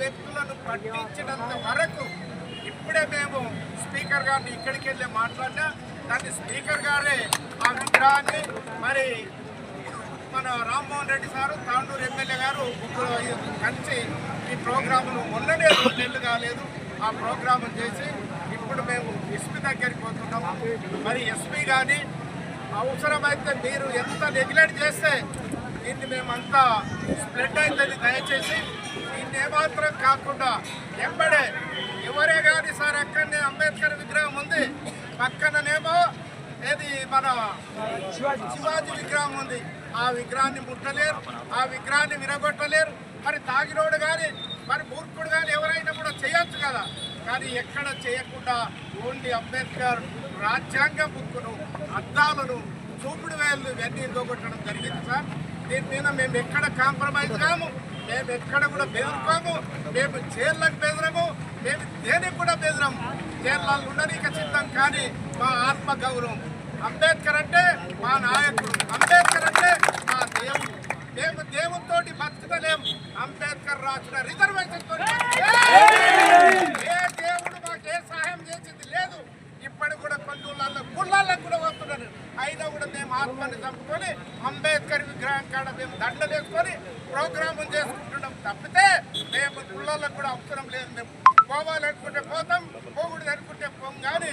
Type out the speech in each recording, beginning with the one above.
వ్యక్తులను పట్టించినంత వరకు ఇప్పుడే మేము స్పీకర్ గారిని ఇక్కడికి వెళ్ళి మాట్లాడినా దాన్ని స్పీకర్ గారే ఆ విగ్రహాన్ని మరి మన రామ్మోహన్ రెడ్డి సారు తాండూరు ఎమ్మెల్యే గారు కలిసి ఈ ప్రోగ్రాములు మొన్ననే నెల్లు కాలేదు. ఆ ప్రోగ్రాము చేసి ఇప్పుడు మేము ఎస్పీ దగ్గరికి పోతున్నాము. మరి ఎస్పీ కానీ అవసరమైతే మీరు ఎంత నెగ్లెక్ట్ చేస్తే దీన్ని మేమంతా స్ప్రెడ్ అవుతుంది దయచేసి. దీన్ని ఏమాత్రం కాకుండా ఎంబడే ఎవరే కానీ సార్ అక్కడనే అంబేద్కర్ విగ్రహం ఉంది. పక్కననేమో ఏది మన శివాజీ. విగ్రహం ఉంది. ఆ విగ్రహాన్ని ముట్టలేరు ఆ విగ్రహాన్ని విరగొట్టలేరు. మరి తాగినోడు కానీ మరి మూర్ఖుడు కానీ ఎవరైనా కూడా చేయొచ్చు కదా. కానీ ఎక్కడ చేయకుండా ఓన్లీ అంబేద్కర్ రాజ్యాంగ బుక్కును అద్దాలను చూపుడు వేళ్ళు ఇవన్నీ ఇవ్వగొట్టడం జరిగింది సార్. దీని మీద మేము ఎక్కడ కాంప్రమైజ్ కాము? మేము ఎక్కడ కూడా బెదిరిపోము మేము చీరలకు బెదరము. మేము దేనికి కూడా బెదరము. చీరలాలు ఉండనీక సిద్ధం కానీ మా ఆత్మ గౌరవం. అంబేద్కర్ అంటే మా నాయకుడు. అంబేద్కర్ అంటే మా దేవుడు. మేము దేవునితోటి బతుకుతలేము. అంబేద్కర్ రాసిన రిజర్వేషన్ ఏ దేవుడు మాకు ఏ సహాయం చేసింది లేదు ఇప్పటి కూడా కొన్ని ఊళ్ళల్లో గుళ్ళల్లో కూడా వస్తున్నారు అయినా కూడా మేము ఆత్మని చంపుకొని అంబేద్కర్ విగ్రహం కాడ మేము దండలు వేసుకొని ప్రోగ్రాములు చేసుకుంటున్నాం తప్పితే మేము పిల్లలకు కూడా అవసరం లేదు. మేము పోవాలనుకుంటే పోతాం పోకూడదు అనుకుంటే పోం. కానీ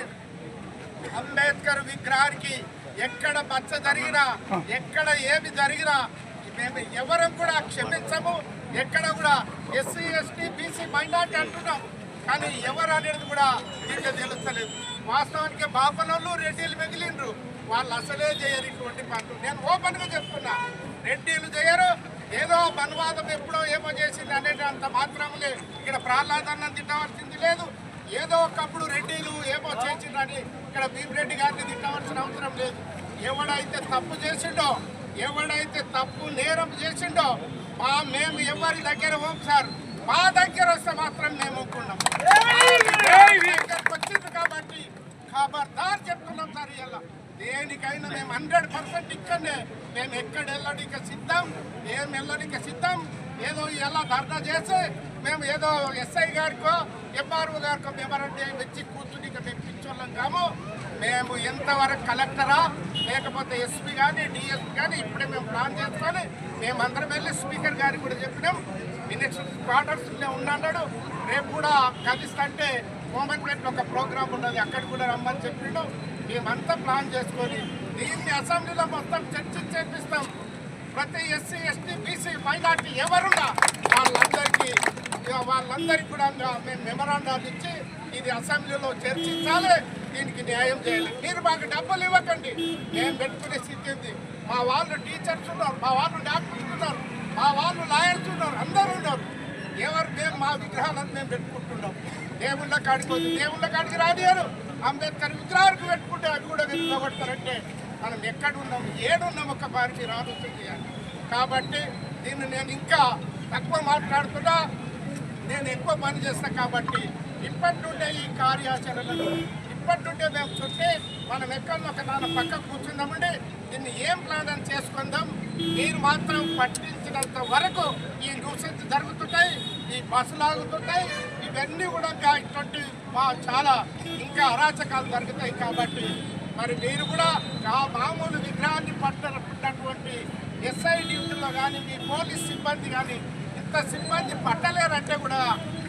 అంబేద్కర్ విగ్రహానికి ఎక్కడ మచ్చ జరిగినా ఎక్కడ ఏమి జరిగినా మేము ఎవరం కూడా క్షమించము. ఎక్కడ కూడా ఎస్సీ ఎస్టీ బీసీ మైనార్టీ అంటున్నాం. కానీ ఎవరు అనేది కూడా దీంట్లో తెలుస్తలేదు. వాస్తవానికి బాపనోళ్ళు రెడ్డిలు మిగిలిండ్రు. వాళ్ళు అసలే చేయరు ఇటువంటి పనులు. నేను ఓపెన్గా చెప్తున్నా. రెడ్డిలు చేయరు ఏదో బన్వాదం ఎప్పుడో ఏమో చేసింది అనేది అంత మాత్రములే. ఇక్కడ ప్రహ్లాదన్నం తిట్టవలసింది లేదు. ఏదో ఒకప్పుడు రెడ్డిలు ఏమో చేసిండని ఇక్కడ భీమరెడ్డి గారిని తిట్టవలసిన అవసరం లేదు. ఎవడైతే తప్పు చేసిండో ఎవడైతే తప్పు నేరం చేసిండో మా మేము ఎవరి దగ్గర పోం సార్? మా దగ్గర వస్తే మాత్రం మేము ఒప్పుకున్నాం వచ్చింది కాబట్టి ఖబర్దార్ చెప్తున్నాం సార్ ఇలా దేనికైనా మేము హండ్రెడ్ పర్సెంట్ ఇక్కడనే. మేము ఎక్కడ వెళ్ళడానికి సిద్ధం ఏం వెళ్ళడానికి సిద్ధం ఏదో ఇలా ధర్నా చేసి మేము ఏదో ఎస్ఐ గారికో ఎంఆర్ఓ గారికో మెమరండి వచ్చి కూర్చుని ఇక్కడ మెప్పించోళ్ళం కాము. మేము ఎంతవరకు కలెక్టరా లేకపోతే ఎస్పీ కానీ డిఎస్పీ కానీ ఇప్పుడే మేము ప్లాన్ చేసుకొని మేమందరం వెళ్ళి స్పీకర్ గారికి కూడా చెప్పినాం. మినిస్టర్ క్వార్టర్స్లో ఉన్నాడు రేపు కూడా కలిస్తే మోమన్పేటలో ఒక ప్రోగ్రామ్ ఉన్నది అక్కడ కూడా రమ్మని చెప్పిండు మేమంతా ప్లాన్ చేసుకొని దీన్ని అసెంబ్లీలో మొత్తం చర్చ చేపిస్తాం. ప్రతి ఎస్సీ ఎస్టీ బీసీ మైనార్టీ ఎవరున్నా వాళ్ళందరికీ వాళ్ళందరికీ కూడా మేము మెమరాండాలు ఇచ్చి ఇది అసెంబ్లీలో చర్చించాలి దీనికి న్యాయం చేయాలి. మీరు మాకు డబ్బులు ఇవ్వకండి. మేము పెట్టుకునే స్థితి ఉంది. మా వాళ్ళు టీచర్స్ ఉన్నారు మా వాళ్ళు డాక్టర్స్ ఉన్నారు మా వాళ్ళు లాయర్స్ ఉన్నారు అందరూ ఉన్నారు. ఎవరు మేము మా విగ్రహాలను మేము పెట్టుకుంటున్నాం. దేవుళ్ళ కాడికి వచ్చి దేవుళ్ళ కాడికి రానియరు అంబేద్కర్ విగ్రహాలకు పెట్టుకుంటే అవి కూడా వెతుకోబడతారంటే మనం ఎక్కడ ఉన్నాం ఏడున్నాం ఒక వారికి రాదు చేయాలి. కాబట్టి దీన్ని నేను ఇంకా తక్కువ మాట్లాడుతున్నా నేను ఎక్కువ పని చేస్తాను కాబట్టి ఇప్పటి నుండే ఈ కార్యాచరణలు ఇప్పటి నుండే మేము చుట్టి మనం ఎక్కడ ఒక నాన్న పక్క కూర్చుందామండి దీన్ని ఏం ప్లాన్ అని చేసుకుందాం మీరు మాత్రం పట్టించినంత వరకు ఈ న్యూసెన్స్ జరుగుతుంటాయి ఈ బస్సులు ఆగుతుంటాయి ఇవన్నీ కూడా ఇంకా ఇటువంటి మా చాలా ఇంకా అరాచకాలు జరుగుతాయి కాబట్టి మరి మీరు కూడా ఆ మామూలు విగ్రహాన్ని పట్టినటువంటి ఎస్ఐ డ్యూటీలో కానీ మీ పోలీస్ సిబ్బంది కానీ ఇంత సిబ్బంది పట్టలేరంటే కూడా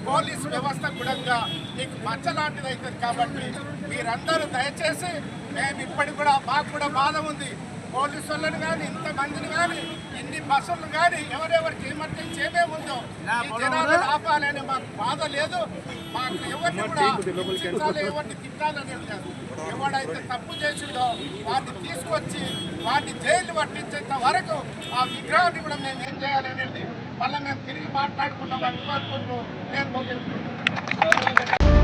పోలీస్ వ్యవస్థ కూడా మీకు మచ్చలాంటిది అవుతుంది కాబట్టి మీరందరూ దయచేసి మేము ఇప్పటికి కూడా మాకు కూడా బాధ ఉంది. పోలీసు వాళ్ళని కానీ ఇంతమందిని కానీ ఇన్ని బస్సులు కానీ ఎవరెవరికి ఎమర్జెన్సీ ఏమేమి ఉందో ఈ జనాలు ఆపాలని మాకు బాధ లేదు. మాకు ఎవరిని కూడా హింసించాలి ఎవరిని తిట్టాలనేది కాదు. ఎవడైతే తప్పు చేసిండో వాడిని తీసుకొచ్చి వాడిని జైలు పట్టించేంత వరకు ఆ విగ్రహాన్ని కూడా మేము ఏం చేయాలనేది మళ్ళీ మేము తిరిగి మాట్లాడుకున్నాం అనుకుంటూ నేను ముగిస్తున్నాను